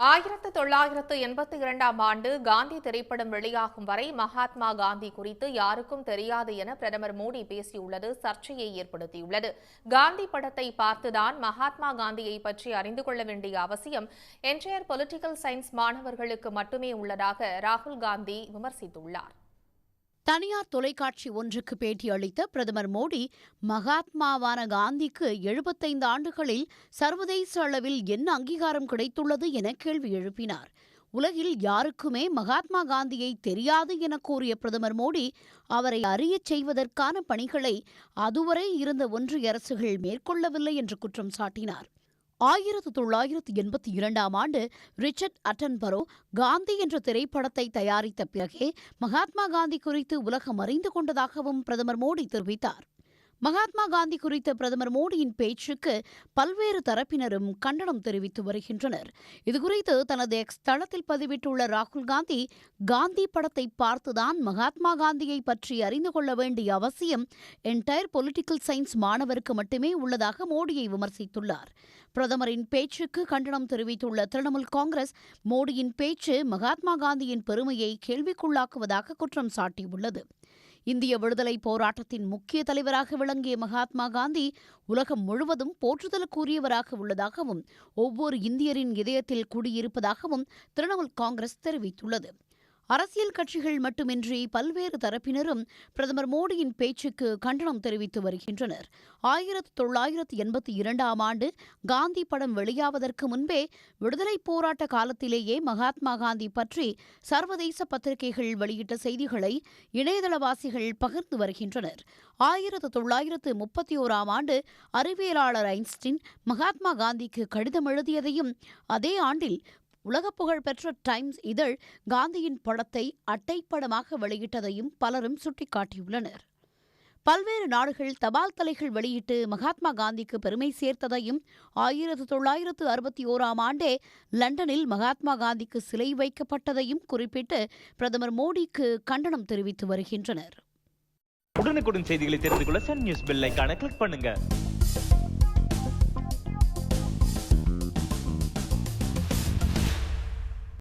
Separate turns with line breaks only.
ஆயிரத்து தொள்ளாயிரத்து எண்பத்தி இரண்டாம் ஆண்டு காந்தி திரைப்படம் வெளியாகும் வரை மகாத்மா காந்தி குறித்து யாருக்கும் தெரியாது என பிரதமர் மோடி பேசியுள்ளது சர்ச்சையை ஏற்படுத்தியுள்ளது. காந்தி படத்தை பார்த்துதான் மகாத்மா காந்தியை பற்றி அறிந்து கொள்ள வேண்டிய அவசியம். என்டையர் பொலிட்டிக்கல் சயின்ஸ் மாணவர்களுக்கு மட்டுமே உள்ளதாக ராகுல் காந்தி விமர்சித்துள்ளார்.
தனியார் தொலைக்காட்சி ஒன்றுக்கு பேட்டியளித்த பிரதமர் மோடி மகாத்மாவான காந்திக்கு எழுபத்தைந்து ஆண்டுகளில் சர்வதேச அளவில் என்ன அங்கீகாரம் கிடைத்துள்ளது என கேள்வி எழுப்பினார். உலகில் யாருக்குமே மகாத்மா காந்தியை தெரியாது என கூறிய பிரதமர் மோடி அவரை அறியச் செய்வதற்கான பணிகளை அதுவரை இருந்த ஒன்றிய அரசுகள் மேற்கொள்ளவில்லை என்று குற்றம் சாட்டினார். ஆயிரத்து தொள்ளாயிரத்து எண்பத்தி இரண்டாம் ஆண்டு ரிச்சர்ட் அட்டன்பரோ காந்தி என்ற திரைப்படத்தை தயாரித்த பிறகே மகாத்மா காந்தி குறித்து உலகம் அறிந்து கொண்டதாகவும் பிரதமர் மோடி தெரிவித்தார். மகாத்மா காந்தி குறித்த பிரதமர் மோடியின் பேச்சுக்கு பல்வேறு தரப்பினரும் கண்டனம் தெரிவித்து வருகின்றனர். இதுகுறித்து தனது எக்ஸ் தளத்தில் பதிவிட்டுள்ள ராகுல் காந்தி காந்தி படத்தை பார்த்துதான் மகாத்மா காந்தியை பற்றி அறிந்து கொள்ள வேண்டிய அவசியம் என்டையர் பொலிட்டிக்கல் சயின்ஸ் மாணவருக்கு மட்டுமே உள்ளதாக மோடியை விமர்சித்துள்ளார். பிரதமரின் பேச்சுக்கு கண்டனம் தெரிவித்துள்ள திரிணாமுல் காங்கிரஸ் மோடியின் பேச்சு மகாத்மா காந்தியின் பெருமையை கேள்விக்குள்ளாக்குவதாக குற்றம் சாட்டியுள்ளது. இந்திய விடுதலை போராட்டத்தின் முக்கிய தலைவராக விளங்கிய மகாத்மா காந்தி உலகம் முழுவதும் போற்றுதலுக்குரியவராக உள்ளதாகவும் ஒவ்வொரு இந்தியரின் இதயத்தில் குடியிருப்பதாகவும் திரிணாமுல் காங்கிரஸ் தெரிவித்துள்ளது. அரசியல் கட்சிகள் மட்டுமின்றி பல்வேறு தரப்பினரும் பிரதமர் மோடியின் பேச்சுக்கு கண்டனம் தெரிவித்து வருகின்றனர். ஆயிரத்து தொள்ளாயிரத்து எண்பத்தி இரண்டாம் ஆண்டு காந்தி படம் வெளியாவதற்கு முன்பே விடுதலைப் போராட்ட காலத்திலேயே மகாத்மா காந்தி பற்றி சர்வதேச பத்திரிகைகள் வெளியிட்ட செய்திகளை இணையதளவாசிகள் பகிர்ந்து வருகின்றனர். ஆயிரத்து தொள்ளாயிரத்து முப்பத்தி ஓராம் ஆண்டு அறிவியலாளர் ஐன்ஸ்டின் மகாத்மா காந்திக்கு கடிதம் எழுதியதையும் அதே ஆண்டில் உலக புகழ்பெற்ற டைம்ஸ் இதழ் காந்தியின் படத்தை அட்டைப்படமாக வெளியிட்டதையும் பலரும் சுட்டிக்காட்டியுள்ளனர். பல்வேறு நாடுகள் தபால் தலைகள் வெளியிட்டு மகாத்மா காந்திக்கு பெருமை சேர்த்ததையும் ஆயிரத்து தொள்ளாயிரத்து அறுபத்தி ஓராம் ஆண்டே லண்டனில் மகாத்மா காந்திக்கு சிலை வைக்கப்பட்டதையும் குறிப்பிட்டு பிரதமர் மோடிக்கு கண்டனம் தெரிவித்து வருகின்றனர்.
உடனுக்குடன் செய்திகளை தெரிந்து கொள்ள சன் நியூஸ் பெல் கிளிக் பண்ணுங்க.